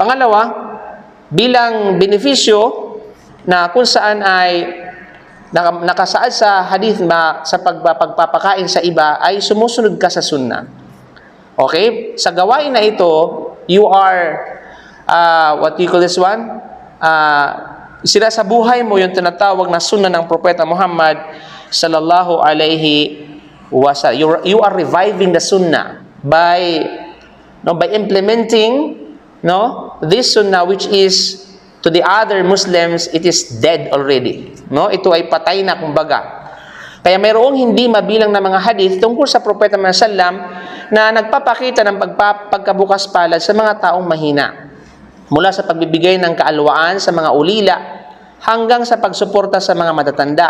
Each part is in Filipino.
Pangalawa, bilang benepisyo na kung saan ay naka- nakasaad sa hadith na sa pagpa- pagpapakain sa iba ay sumusunod ka sa sunnah. Okay? Sa gawain na ito, you are, uh, what do you call this one? Uh, sila sa buhay mo yung tinatawag na sunnah ng Propeta Muhammad sallallahu alaihi wasallam. You, you are reviving the sunnah by no by implementing no? This sunnah which is to the other Muslims it is dead already. No? Ito ay patay na kumbaga. Kaya mayroong hindi mabilang na mga hadith tungkol sa propeta Muhammad sallam na nagpapakita ng pagpa, pagkabukas palad sa mga taong mahina. Mula sa pagbibigay ng kaalwaan sa mga ulila hanggang sa pagsuporta sa mga matatanda.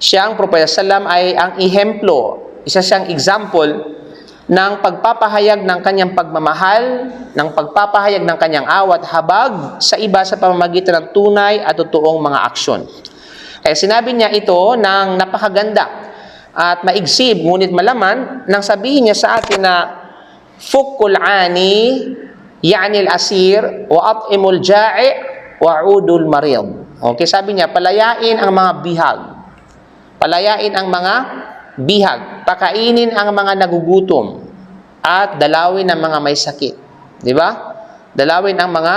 Siyang propeta sallam ay ang ihemplo isa siyang example ng pagpapahayag ng kanyang pagmamahal, ng pagpapahayag ng kanyang awat habag sa iba sa pamamagitan ng tunay at totoong mga aksyon. Kaya sinabi niya ito ng napakaganda at maigsib, ngunit malaman, nang sabihin niya sa atin na fukul ani, yani al-asir, wa at'imul ja'i, wa udul marid. Okay, sabi niya, palayain ang mga bihag. Palayain ang mga bihag, pakainin ang mga nagugutom at dalawin ang mga may sakit. 'Di ba? Dalawin ang mga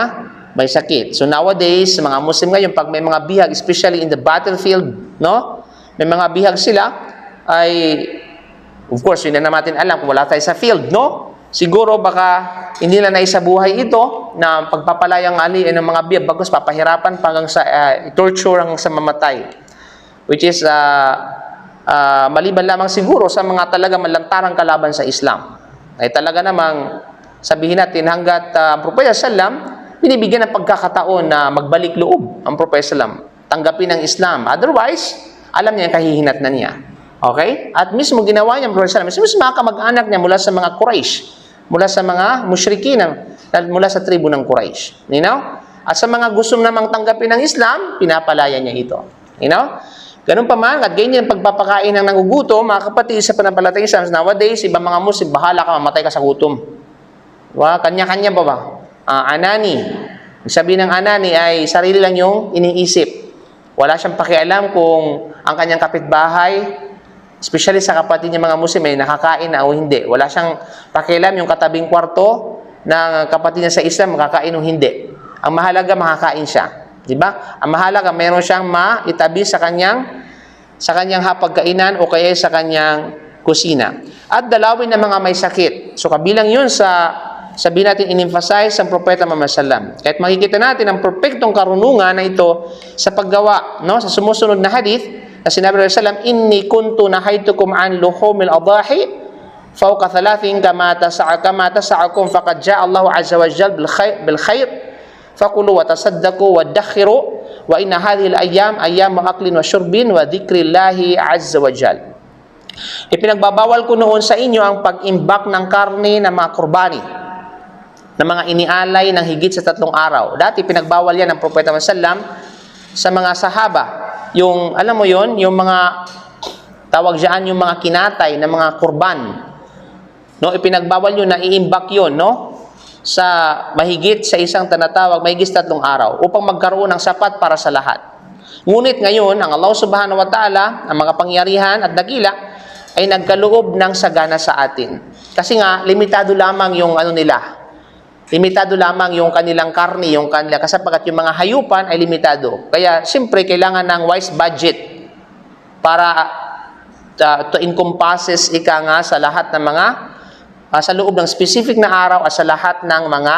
may sakit. So nowadays, mga Muslim ngayon pag may mga bihag, especially in the battlefield, no? May mga bihag sila ay of course, yun na natin alam kung wala tayo sa field, no? Siguro baka hindi na naisabuhay ito na pagpapalayang ali ng mga bihag bagos papahirapan pa hanggang sa uh, torture hanggang sa mamatay. Which is uh, uh, maliban lamang siguro sa mga talaga malantarang kalaban sa Islam. Ay talaga namang sabihin natin hanggat uh, ang Propeta Sallam binibigyan ng pagkakataon na magbalik loob ang Propeta Sallam, tanggapin ang Islam. Otherwise, alam niya yung kahihinat na niya. Okay? At mismo ginawa niya ang Propeta Sallam, mismo mga kamag-anak niya mula sa mga Quraysh, mula sa mga musyrikin, mula sa tribu ng Quraysh. You know? At sa mga gusto namang tanggapin ng Islam, pinapalaya niya ito. You know? Ganun pa man, at ganyan pagpapakain ng nangugutom, mga kapatid sa panampalatayang Islam, nowadays, ibang mga Muslim, bahala ka, mamatay ka sa gutom. Diba? Kanya-kanya pa ba? Ah, anani. Sabihin ng anani ay sarili lang yung iniisip. Wala siyang pakialam kung ang kanyang kapitbahay, especially sa kapatid niya mga Muslim, ay nakakain na o hindi. Wala siyang pakialam yung katabing kwarto ng kapatid niya sa Islam, makakain o hindi. Ang mahalaga, makakain siya. Di ba? Ang mahalaga, meron siyang maitabi sa kanyang sa kanyang hapagkainan o kaya sa kanyang kusina. At dalawin ng mga may sakit. So kabilang yun sa sabihin natin in-emphasize ang propeta Muhammad sallam. Kahit makikita natin ang perfectong karunungan na ito sa paggawa, no, sa sumusunod na hadith na sinabi ng sallam, inni kuntu nahaytukum an luhumil adahi fawqa thalathin kama tasa'a kama tasa'akum faqad ja'a Allahu azza wa jalla bil khair bil khair fakulu wa tasaddaqu wa dakhiru wa inna hadhihi al-ayyam ayyamu aklin wa syurbin wa dhikrillahi azza wa jal. Ipinagbabawal ko noon sa inyo ang pag-imbak ng karne ng mga kurbani na mga inialay ng higit sa tatlong araw. Dati pinagbawal yan ng Propeta Muhammad sa mga sahaba. Yung, alam mo yon yung mga tawag diyan yung mga kinatay na mga kurban. No, ipinagbawal yun na iimbak yun, no? Sa mahigit sa isang tanatawag, mahigit tatlong araw upang magkaroon ng sapat para sa lahat. Ngunit ngayon, ang Allah subhanahu wa ta'ala, ang mga pangyarihan at dakila, ay nagkaloob ng sagana sa atin. Kasi nga, limitado lamang yung ano nila. Limitado lamang yung kanilang karni, yung kanila, kasi pagkat yung mga hayupan ay limitado. Kaya, siyempre, kailangan ng wise budget para uh, to encompasses ika nga sa lahat ng mga uh, sa loob ng specific na araw at sa lahat ng mga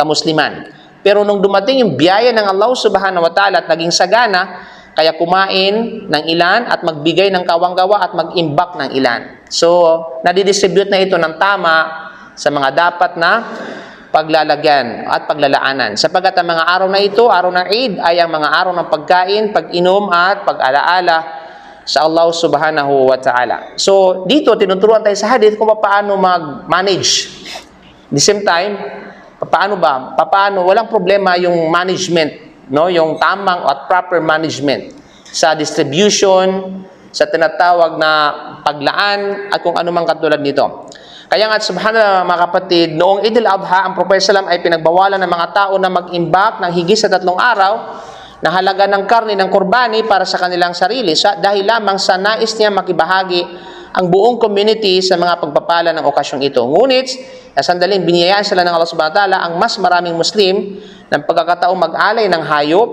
kamusliman. Pero nung dumating yung biyaya ng Allah subhanahu wa ta'ala at naging sagana, kaya kumain ng ilan at magbigay ng kawanggawa at mag-imbak ng ilan. So, nadidistribute na ito ng tama sa mga dapat na paglalagyan at paglalaanan. Sapagat ang mga araw na ito, araw ng Eid, ay ang mga araw ng pagkain, pag-inom at pag-alaala sa Allah subhanahu wa ta'ala. So, dito, tinuturuan tayo sa hadith kung paano mag-manage. The same time, paano ba? Paano? Walang problema yung management, no? yung tamang at proper management sa distribution, sa tinatawag na paglaan at kung ano mang katulad nito. Kaya nga, subhanallah mga kapatid, noong Eid al-Adha, ang Prophet Salam ay pinagbawalan ng mga tao na mag-imbak ng higit sa tatlong araw na halaga ng karne ng kurbani para sa kanilang sarili sa, dahil lamang sa nais niya makibahagi ang buong community sa mga pagpapala ng okasyong ito. Ngunit, sa sandaling biniyayaan sila ng Allah subhanahu wa ta'ala ang mas maraming Muslim ng pagkakataong mag-alay ng hayop,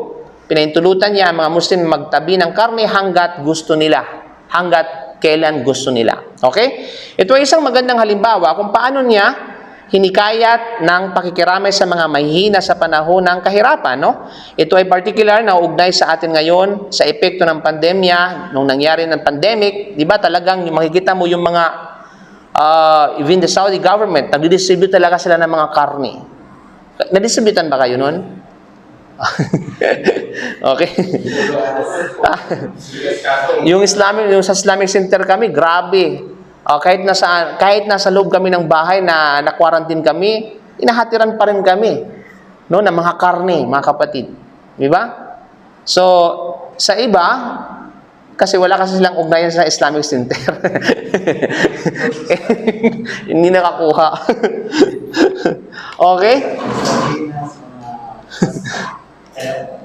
pinaintulutan niya ang mga Muslim na magtabi ng karne hanggat gusto nila. Hanggat kailan gusto nila. Okay? Ito ay isang magandang halimbawa kung paano niya hinikayat ng pakikiramay sa mga mahihina sa panahon ng kahirapan. No? Ito ay particular na ugnay sa atin ngayon sa epekto ng pandemya, nung nangyari ng pandemic, di ba talagang yung makikita mo yung mga, uh, even the Saudi government, nag-distribute talaga sila ng mga karne. Nadistributan ba kayo nun? okay. yung Islamic, yung sa Islamic Center kami, grabe. Oh, kahit nasa kahit nasa loob kami ng bahay na na-quarantine kami, inahatiran pa rin kami no ng mga karne, mga kapatid. Di ba? So, sa iba, kasi wala kasi silang ugnayan sa Islamic Center. Hindi nakakuha. okay?